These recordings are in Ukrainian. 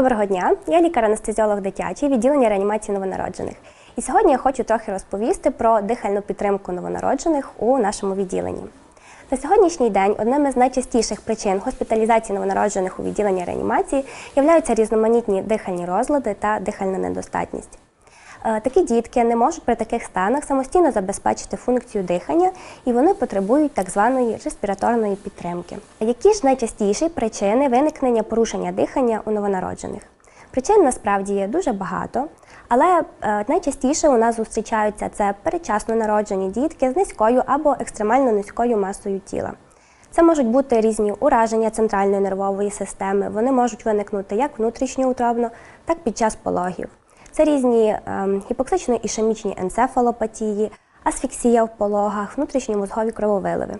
Доброго дня, я лікар-анестезіолог дитячий відділення реанімації новонароджених. І сьогодні я хочу трохи розповісти про дихальну підтримку новонароджених у нашому відділенні. На сьогоднішній день одним із найчастіших причин госпіталізації новонароджених у відділенні реанімації являються різноманітні дихальні розлади та дихальна недостатність. Е, Такі дітки не можуть при таких станах самостійно забезпечити функцію дихання, і вони потребують так званої респіраторної підтримки. Які ж найчастіші причини виникнення порушення дихання у новонароджених? Причин насправді є дуже багато, але е, найчастіше у нас зустрічаються це передчасно народжені дітки з низькою або екстремально низькою масою тіла. Це можуть бути різні ураження центральної нервової системи. Вони можуть виникнути як внутрішньоутробно, так під час пологів. Це різні ем, гіпоксично-ішемічні енцефалопатії, асфіксія в пологах, внутрішньомозгові крововиливи.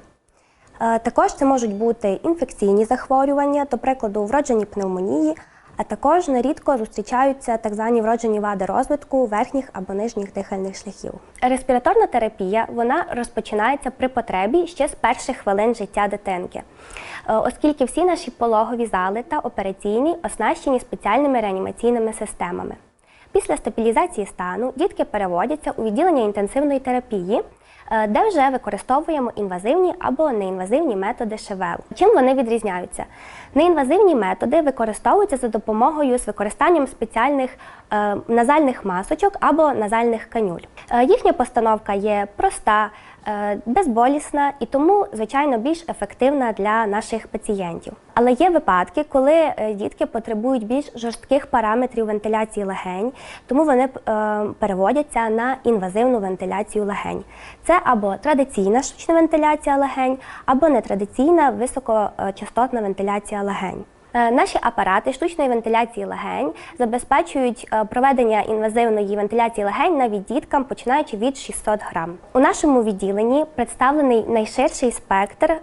Е, Також це можуть бути інфекційні захворювання, до прикладу, вроджені пневмонії, а також нерідко зустрічаються так звані вроджені вади розвитку верхніх або нижніх дихальних шляхів. Респіраторна терапія вона розпочинається при потребі ще з перших хвилин життя дитинки, Е, оскільки всі наші пологові зали та операційні оснащені спеціальними реанімаційними системами. Після стабілізації стану дітки переводяться у відділення інтенсивної терапії, е, де вже використовуємо інвазивні або неінвазивні методи ШВЛ. Чим вони відрізняються? Неінвазивні методи використовуються за допомогою з використанням спеціальних е, назальних масочок або назальних канюль. Е, їхня постановка є проста, безболісна і тому, звичайно, більш ефективна для наших пацієнтів. Але є випадки, коли е, дітки потребують більш жорстких параметрів вентиляції легень, тому вони е, переводяться на інвазивну вентиляцію легень. Це або традиційна штучна вентиляція легень, або нетрадиційна високочастотна вентиляція легень. Е, Наші апарати штучної вентиляції легень забезпечують е, проведення інвазивної вентиляції легень навіть діткам, починаючи від 600 грам. У нашому відділенні представлений найширший спектр е,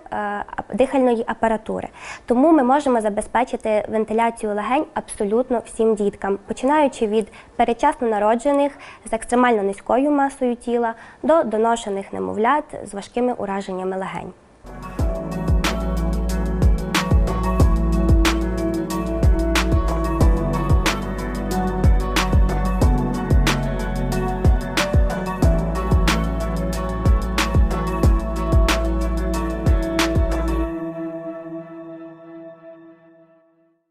дихальної апаратури, тому ми можемо забезпечити вентиляцію легень абсолютно всім діткам, починаючи від передчасно народжених з екстремально низькою масою тіла до доношених немовлят з важкими ураженнями легень.